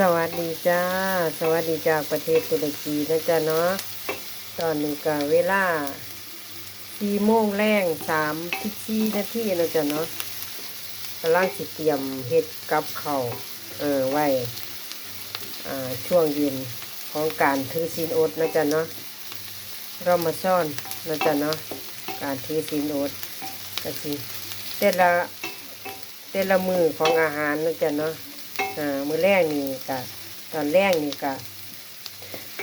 สวัสดีจ้า สวัสดีจากประเทศตุรกีนะจ๊ะเนาะตอนนี้ก็เวลาสี่โมงแรงสามสิบสี่นาทีนะจ๊ะเนาะกำลังสิเตรียมเฮ็ดกับเขาเออไว้อ่าช่วงเย็นของการถือศีลอดนะจ๊ะเนาะเรามาซ่อนนะจ๊ะเนาะการถือศีลอดก็สิแต่ละแต่ละมือของอาหารนะจ๊ะเนาะ อ่ามือแรกนี่กะตอนแรกนี่กะ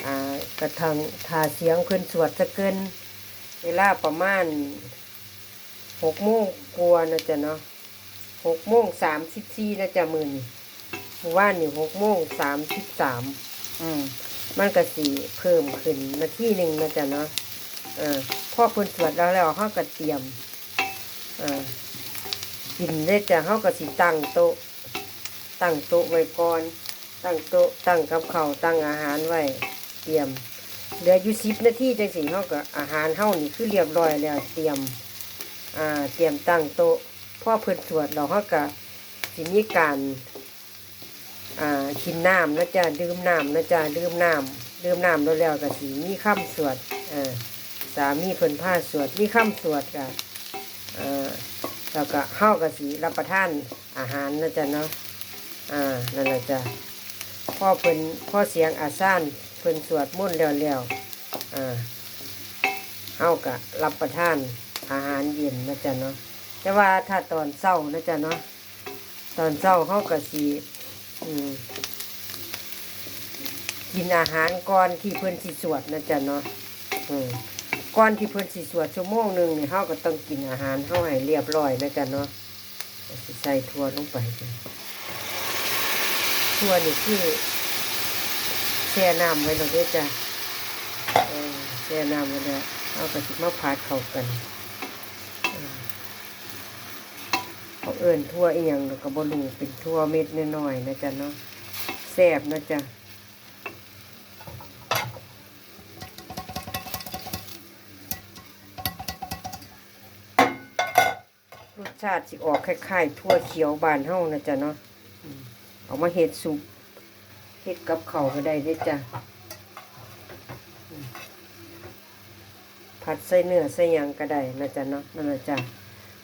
อ่ากระทางทาเสียงเพิ่นสวดสะเกิน เวลาประมาณหกโมงกลัวานะจ๊ะเนาะหกโมงสามสิบสี่นะจ๊ะมือนี่เมื่อวานนี่หกโมงสามสิบสามอืมมันก็สีเพิ่มขึ้นนาทีหนึ่งนะจ๊ะเนาะเออพ่อเพิ่นสวดแล้วแล้วเขาก็เตรียมอ่ากินได้จ้ะเขาก็สิตั้งโต๊ะ ตั้งโต๊ะไว้ก่อน ตั้งโต๊ะตั้งกับข้าวตั้งอาหารไว้เตรียม เหลืออยู่สิบนาทีจังสิเฮาก็อาหารเฮานี่คือเรียบร้อยแล้วเตรียมอ่าเตรียมตั้งโต๊ะพ่อเพิ่นสวดเราเฮาก็สิมีการอ่ากินน้ำนะจ๊ะดื่มน้ำนะจ๊ะดื่มน้ำดื่มน้ำแล้วแล้วก็สิมีคำสวดอ่าสามีเพิ่นพาสวดมีคำสวดก็อ่าแล้วก็เฮาก็สิรับประทานอาหารนะจ๊ะเนาะ อ่า นั่นแหละจ้ะพ่อเพิ่นพ่อเสียงอาซานเพิ่นสวดมนต์แล้วแล้วอ่าเฮากะรับประทานอาหารเย็นนะจ๊ะเนาะ แต่ว่าถ้าตอนเช้านะจ๊ะเนาะ ตอนเช้าเฮากะสิอืมกินอาหารก่อนที่เพิ่นสิสวดนะจ๊ะเนาะอืมก่อนที่เพิ่นสิสวดชั่วโมงหนึ่งเนี่ยเฮาก็ต้องกินอาหารเฮาให้เรียบร้อยนะจ๊ะเนาะใส่ถั่วลงไปจ้ะ ทั่วนี่คือแช่น้ำไว้เราด้วยจ้ะแช่น้ำไว้แล้วเอากระสิมาพัดเข้ากันเออเขาเอิ่นทั่วอีหยังก็บรูเป็นทั่วเม็ดน้อยๆนะจ๊ะเนาะแซ่บนะจ๊ะรสชาติสิออกคล้ายๆทั่วเขียวบานเฮ้านะจ๊ะเนาะ เอามาเห็ดซุปเห็ดกับเข่าก็ได้ด้จ้ะผัดใส่เนื้อใส่ยังก็ได้นะจ๊ะเนาะนั่นนะจ๊ะ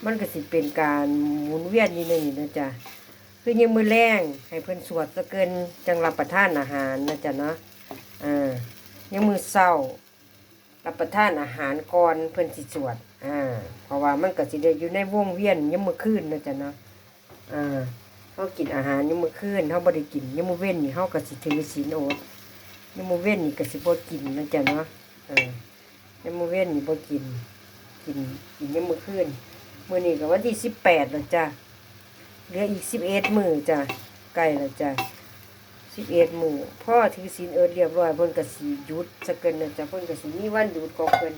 มันก็สิเป็นการหมุนเวียนนิดนึงนะจ๊ะคือยังมือแรงให้เพิ่นสวดสะเกินจังรับประทานอาหารนะจ๊ะเนาะอ่ายังมือเศร้ารับประทานอาหารก่อนเพิ่นสิสวดอ่าเพราะว่ามันก็สิได้อยู่ในวงเวียนยังมือคืนนะจ๊ะเนาะอ่า เขากินอาหารยมมื้อคืนเขาบ่ได้กินยมมื้อเว้นนี่เขาก็สิถือศีลอดยมมื้อเว้นนี่ก็สิบ่กินนะจ๊ะเนาะเออยมือเว้นนี่บ่กิน กินกินยมมื้อคืนมือนี้ก็วันที่18แล้วจ้ะเหลืออีก11มื้อจ้ะใกล้แล้วจ้ะ11มื้อพ่อถือศีลเอิดเรียบร้อยเพิ่นก็สิหยุดสักเกินนะจ้ะเพิ่นก็สิมีวันหยุดของเพิ่น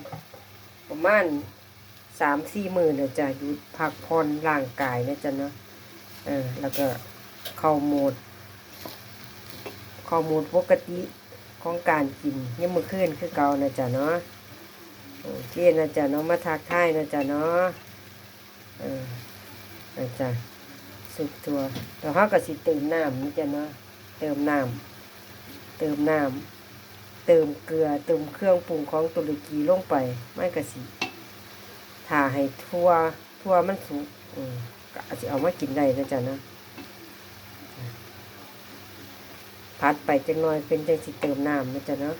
ประมาณ3-4มื้อแล้วจ้ะหยุดพักผ่อนร่างกายนะจ้ะเนาะ เออ แล้วก็เข้าโหมด เข้าโหมดปกติของการกินยังมือขึ้นคือเก่านะจ๊ะเนาะโอเคนะจ๊ะเนาะมาทักทายนะจ๊ะเนาะเออนะจ๊ะสุกตัวแล้วเขาก็สิเติมน้ำนี่จ๊ะเนาะเติมน้ำเติมน้ำเติมเกลือเติมเครื่องปรุงของตุรกีลงไปไม่กระสิถ้าให้ทั่วทั่วมันสุกอืม ก็อาจจะเอามากินได้นะจ๊ะนะพัดไปจังน้อยเป็นจังสิเติมน้ำนะจ๊ะเนาะ